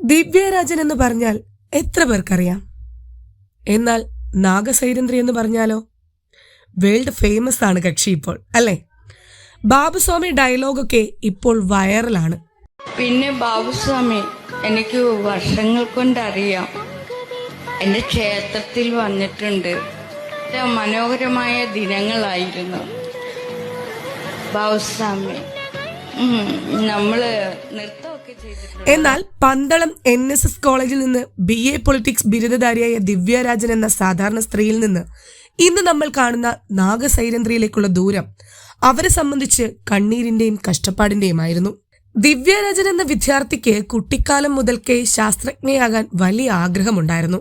ദിവ്യരാജൻ എന്ന് പറഞ്ഞാൽ എത്ര പേർക്കറിയാം? എന്നാൽ നാഗസൈരന്ദ്രി എന്ന് പറഞ്ഞാലോ? വേൾഡ് ഫേമസ് ആണ് കക്ഷി ഇപ്പോൾ അല്ലേ? ബാബുസ്വാമി ഡയലോഗൊക്കെ ഇപ്പോൾ വൈറലാണ്. പിന്നെ ബാബുസ്വാമി എനിക്ക് വർഷങ്ങൾ കൊണ്ട് അറിയാം എന്റെ ക്ഷേത്രത്തിൽ വന്നിട്ടുണ്ട്. മനോഹരമായ ദിനങ്ങളായിരുന്നു. ബാബുസ്വാമി നൃത്തമൊക്കെ ചെയ്തിട്ടുണ്ട് എന്നാൽ പന്തളം എൻ എസ് എസ് കോളേജിൽ നിന്ന് ബി എ പൊളിറ്റിക്സ് ബിരുദധാരിയായ ദിവ്യരാജൻ എന്ന സാധാരണ സ്ത്രീയിൽ നിന്ന് ഇന്ന് നമ്മൾ കാണുന്ന നാഗസൈരന്ധ്രിയിലേക്കുള്ള ദൂരം അവരെ സംബന്ധിച്ച് കണ്ണീരിന്റെയും കഷ്ടപ്പാടിന്റെയും ആയിരുന്നു ദിവ്യരാജൻ എന്ന വിദ്യാർത്ഥിക്ക് കുട്ടിക്കാലം മുതൽക്കേ ശാസ്ത്രജ്ഞയാകാൻ വലിയ ആഗ്രഹമുണ്ടായിരുന്നു.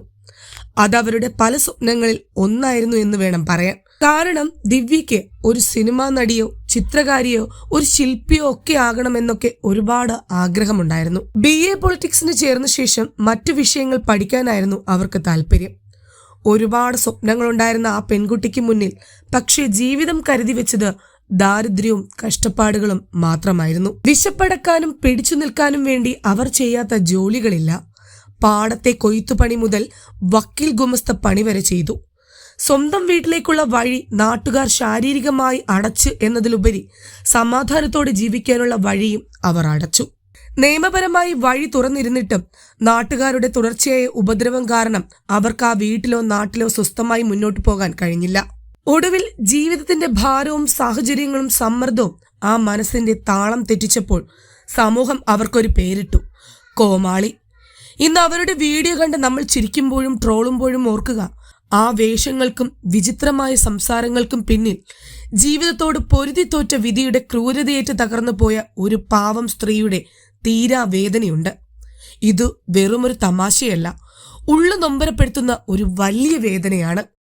അവരുടെ പല സ്വപ്നങ്ങളിൽ ഒന്നായിരുന്നു എന്ന് വേണം പറയാൻ. കാരണം ദിവ്യയ്ക്ക് ഒരു സിനിമാ നടിയോ ചിത്രകാരിയോ ഒരു ശില്പിയോ ഒക്കെ ആകണമെന്നൊക്കെ ഒരുപാട് ആഗ്രഹമുണ്ടായിരുന്നു. ബി എ പൊളിറ്റിക്സിന് ചേർന്ന ശേഷം മറ്റു വിഷയങ്ങൾ പഠിക്കാനായിരുന്നു അവർക്ക് താല്പര്യം. ഒരുപാട് സ്വപ്നങ്ങളുണ്ടായിരുന്ന ആ പെൺകുട്ടിക്ക് മുന്നിൽ പക്ഷേ ജീവിതം കരുതി വെച്ചത് ദാരിദ്ര്യവും കഷ്ടപ്പാടുകളും മാത്രമായിരുന്നു. വിശപ്പടക്കാനും പിടിച്ചു നിൽക്കാനും വേണ്ടി അവർ ചെയ്യാത്ത ജോലികളില്ല. പാടത്തെ കൊയ്ത്തുപണി മുതൽ വക്കീൽ ഗുമസ്ത പണി വരെ ചെയ്തു. സ്വന്തം വീട്ടിലേക്കുള്ള വഴി നാട്ടുകാർ ശാരീരികമായി അടച്ച് എന്നതിലുപരി സമാധാനത്തോടെ ജീവിക്കാനുള്ള വഴിയും അവർ അടച്ചു. നിയമപരമായി വഴി തുറന്നിരുന്നിട്ടും നാട്ടുകാരുടെ തുടർച്ചയായ ഉപദ്രവം കാരണം അവർക്ക് ആ വീട്ടിലോ നാട്ടിലോ സ്വസ്ഥമായി മുന്നോട്ടു പോകാൻ കഴിഞ്ഞില്ല. ഒടുവിൽ ജീവിതത്തിന്റെ ഭാരവും സാഹചര്യങ്ങളും സമ്മർദ്ദവും ആ മനസ്സിന്റെ താളം തെറ്റിച്ചപ്പോൾ സമൂഹം അവർക്കൊരു പേരിട്ടു. കോമാളി. ഇന്ന് അവരുടെ വീഡിയോ കണ്ട് നമ്മൾ ചിരിക്കുമ്പോഴും ട്രോളുമ്പോഴും ഓർക്കുക ആ വേഷങ്ങൾക്കും വിചിത്രമായ സംസാരങ്ങൾക്കും പിന്നിൽ ജീവിതത്തോട് പൊരുതി തോറ്റ വിധിയുടെ ക്രൂരതയേറ്റ് തകർന്നു പോയ ഒരു പാവം സ്ത്രീയുടെ തീരാ വേദനയുണ്ട്. ഇത് വെറുമൊരു തമാശയല്ല ഉള്ളു നൊമ്പരപ്പെടുത്തുന്ന ഒരു വലിയ വേദനയാണ്.